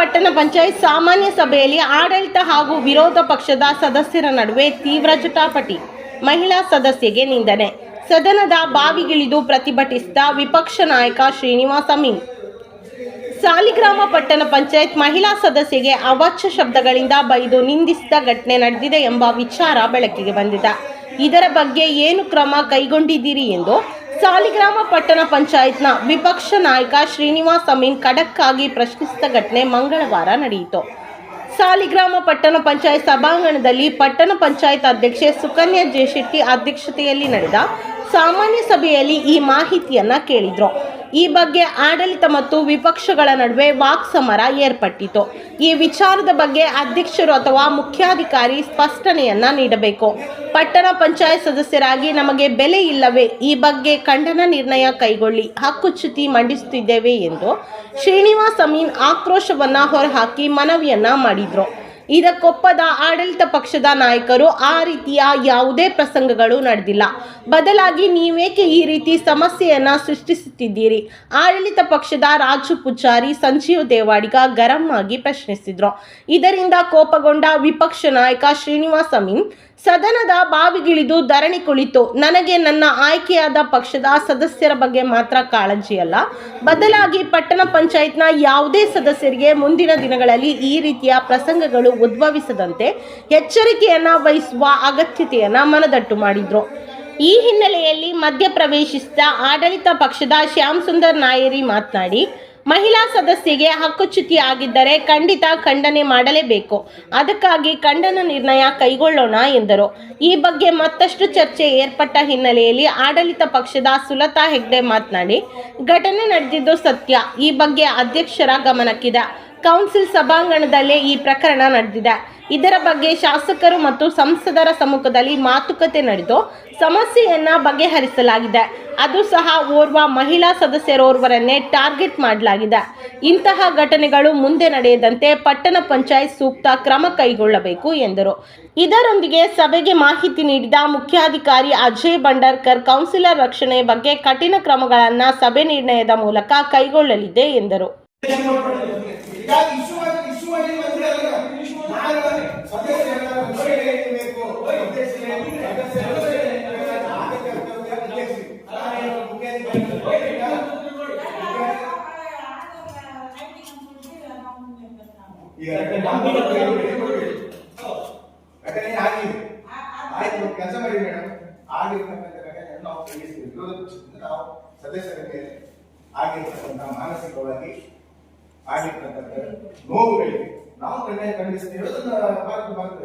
ಪಟ್ಟಣ ಪಂಚಾಯತ್ ಸಾಮಾನ್ಯ ಸಭೆಯಲ್ಲಿ ಆಡಳಿತ ಹಾಗೂ ವಿರೋಧ ಪಕ್ಷದ ಸದಸ್ಯರ ನಡುವೆ ತೀವ್ರ ಜಟಾಪಟಿ. ಮಹಿಳಾ ಸದಸ್ಯೆಗೆ ನಿಂದನೆ. ಸದನದ ಬಾವಿಗಿಳಿದು ಪ್ರತಿಭಟಿಸಿದ ವಿಪಕ್ಷ ನಾಯಕ ಶ್ರೀನಿವಾಸ ಮೀನ್. ಸಾಲಿಗ್ರಾಮ ಪಟ್ಟಣ ಪಂಚಾಯತ್ ಮಹಿಳಾ ಸದಸ್ಯೆಗೆ ಅವಾಚ್ಯ ಶಬ್ದಗಳಿಂದ ಬೈದು ನಿಂದಿಸಿದ ಘಟನೆ ನಡೆದಿದೆ ಎಂಬ ವಿಚಾರ ಬೆಳಕಿಗೆ ಬಂದಿದೆ. ಇದರ ಬಗ್ಗೆ ಏನು ಕ್ರಮ ಕೈಗೊಂಡಿದ್ದೀರಿ ಎಂದು ಸಾಲಿಗ್ರಾಮ ಪಟ್ಟಣ ಪಂಚಾಯತ್ನ ವಿಪಕ್ಷ ನಾಯಕ ಶ್ರೀನಿವಾಸ್ ಅಮೀನ್ ಖಡಕ್ಕಾಗಿ ಪ್ರಶ್ನಿಸಿದ ಘಟನೆ ಮಂಗಳವಾರ ನಡೆಯಿತು. ಸಾಲಿಗ್ರಾಮ ಪಟ್ಟಣ ಪಂಚಾಯತ್ ಸಭಾಂಗಣದಲ್ಲಿ ಪಟ್ಟಣ ಪಂಚಾಯತ್ ಅಧ್ಯಕ್ಷೆ ಸುಕನ್ಯಾ ಜೇಶೆಟ್ಟಿ ಅಧ್ಯಕ್ಷತೆಯಲ್ಲಿ ನಡೆದ ಸಾಮಾನ್ಯ ಸಭೆಯಲ್ಲಿ ಈ ಮಾಹಿತಿಯನ್ನು ಕೇಳಿದ್ರು. ಈ ಬಗ್ಗೆ ಆಡಳಿತ ಮತ್ತು ವಿಪಕ್ಷಗಳ ನಡುವೆ ವಾಕ್ಸಮರ ಏರ್ಪಟ್ಟಿತು. ಈ ವಿಚಾರದ ಬಗ್ಗೆ ಅಧ್ಯಕ್ಷರು ಅಥವಾ ಮುಖ್ಯಾಧಿಕಾರಿ ಸ್ಪಷ್ಟನೆಯನ್ನ ನೀಡಬೇಕು. ಪಟ್ಟಣ ಪಂಚಾಯತ್ ಸದಸ್ಯರಾಗಿ ನಮಗೆ ಬೆಲೆ ಇಲ್ಲವೇ ಈ ಬಗ್ಗೆ ಖಂಡನ ನಿರ್ಣಯ ಕೈಗೊಳ್ಳಿ ಹಕ್ಕುಚ್ಯುತಿ ಮಂಡಿಸುತ್ತಿದ್ದೇವೆ ಎಂದು ಶ್ರೀನಿವಾಸ್ ಅಮೀನ್ ಆಕ್ರೋಶವನ್ನ ಹೊರಹಾಕಿ ಮನವಿಯನ್ನ ಮಾಡಿದ್ರು. ಇದಕ್ಕೊಪ್ಪದ ಆಡಳಿತ ಪಕ್ಷದ ನಾಯಕರು ಆ ರೀತಿಯ ಯಾವುದೇ ಪ್ರಸಂಗಗಳು ನಡೆದಿಲ್ಲ. ಬದಲಾಗಿ ನೀವೇಕೆ ಈ ರೀತಿ ಸಮಸ್ಯೆಯನ್ನ ಸೃಷ್ಟಿಸುತ್ತಿದ್ದೀರಿ? ಆಡಳಿತ ಪಕ್ಷದ ರಾಜು ಪೂಜಾರಿ ಸಂಜೀವ್ ದೇವಾಡಿಗ ಗರಂ ಆಗಿ ಪ್ರಶ್ನಿಸಿದ್ರು. ಇದರಿಂದ ಕೋಪಗೊಂಡ ವಿಪಕ್ಷ ನಾಯಕ ಶ್ರೀನಿವಾಸ್ ಅಮೀನ್ ಸದನದ ಬಾವಿಗಿಳಿದು ಧರಣಿ ಕುಳಿತು, ನನಗೆ ನನ್ನ ಆಯ್ಕೆಯಾದ ಪಕ್ಷದ ಸದಸ್ಯರ ಬಗ್ಗೆ ಮಾತ್ರ ಕಾಳಜಿ ಅಲ್ಲ. ಬದಲಾಗಿ ಪಟ್ಟಣ ಪಂಚಾಯತ್ನ ಯಾವುದೇ ಸದಸ್ಯರಿಗೆ ಮುಂದಿನ ದಿನಗಳಲ್ಲಿ ಈ ರೀತಿಯ ಪ್ರಸಂಗಗಳು ಉದ್ಭವಿಸದಂತೆ ಎಚ್ಚರಿಕೆಯನ್ನು ವಹಿಸುವ ಅಗತ್ಯತೆಯನ್ನು ಮನದಟ್ಟು ಮಾಡಿದ್ರು. ಈ ಹಿನ್ನೆಲೆಯಲ್ಲಿ ಮಧ್ಯಪ್ರವೇಶಿಸಿದ ಆಡಳಿತ ಪಕ್ಷದ ಶ್ಯಾಮ್ ಸುಂದರ್ ನಾಯರಿ ಮಾತನಾಡಿ, ಮಹಿಳಾ ಸದಸ್ಯೆಗೆ ಹಕ್ಕುಚ್ಯುತಿ ಆಗಿದ್ದರೆ ಖಂಡಿತ ಖಂಡನೆ ಮಾಡಲೇಬೇಕು. ಅದಕ್ಕಾಗಿ ಖಂಡನ ನಿರ್ಣಯ ಕೈಗೊಳ್ಳೋಣ ಎಂದರು. ಈ ಬಗ್ಗೆ ಮತ್ತಷ್ಟು ಚರ್ಚೆ ಏರ್ಪಟ್ಟ ಹಿನ್ನೆಲೆಯಲ್ಲಿ ಆಡಳಿತ ಪಕ್ಷದ ಸುಲತಾ ಹೆಗ್ಡೆ ಮಾತನಾಡಿ, ಘಟನೆ ನಡೆದಿದ್ದು ಸತ್ಯ. ಈ ಬಗ್ಗೆ ಅಧ್ಯಕ್ಷರ ಗಮನಕ್ಕಿದೆ. ಕೌನ್ಸಿಲ್ ಸಭಾಂಗಣದಲ್ಲೇ ಈ ಪ್ರಕರಣ ನಡೆದಿದೆ. ಇದರ ಬಗ್ಗೆ ಶಾಸಕರು ಮತ್ತು ಸಂಸದರ ಸಮ್ಮುಖದಲ್ಲಿ ಮಾತುಕತೆ ನಡೆದು ಸಮಸ್ಯೆಯನ್ನ ಬಗೆಹರಿಸಲಾಗಿದೆ. ಅದು ಸಹ ಓರ್ವ ಮಹಿಳಾ ಸದಸ್ಯರೋರ್ವರನ್ನೇ ಟಾರ್ಗೆಟ್ ಮಾಡಲಾಗಿದೆ. ಇಂತಹ ಘಟನೆಗಳು ಮುಂದೆ ನಡೆಯದಂತೆ ಪಟ್ಟಣ ಪಂಚಾಯತ್ ಸೂಕ್ತ ಕ್ರಮ ಕೈಗೊಳ್ಳಬೇಕು ಎಂದರು. ಇದರೊಂದಿಗೆ ಸಭೆಗೆ ಮಾಹಿತಿ ನೀಡಿದ ಮುಖ್ಯಾಧಿಕಾರಿ ಅಜಯ್ ಭಂಡಾರ್ಕರ್ ಕೌನ್ಸಿಲರ್ ರಕ್ಷಣೆ ಬಗ್ಗೆ ಕಠಿಣ ಕ್ರಮಗಳನ್ನು ಸಭೆ ನಿರ್ಣಯದ ಮೂಲಕ ಕೈಗೊಳ್ಳಲಿದೆ ಎಂದರು. ಆಗಿದೆ ಆಯ್ತು ಕೆಲಸ ಮಾಡಿ ಮೇಡಮ್ ಆಗಿರ್ತಕ್ಕಂಥ ನಾವು ಖಂಡಿಸ್ತೀವಿ ನಾವು ಸದಸ್ಯರ ಮೇಲೆ ಆಗಿರ್ತಕ್ಕಂಥ ಮಾನಸಿಕವಾಗಿ ಆಗಿರ್ತಕ್ಕಂಥ ನೋವುಗಳಿಗೆ ನಾವು ಖಂಡನೆ ಖಂಡಿಸ್ತೀವಿ ಅದನ್ನ ಭಾರತ ಭಾರತ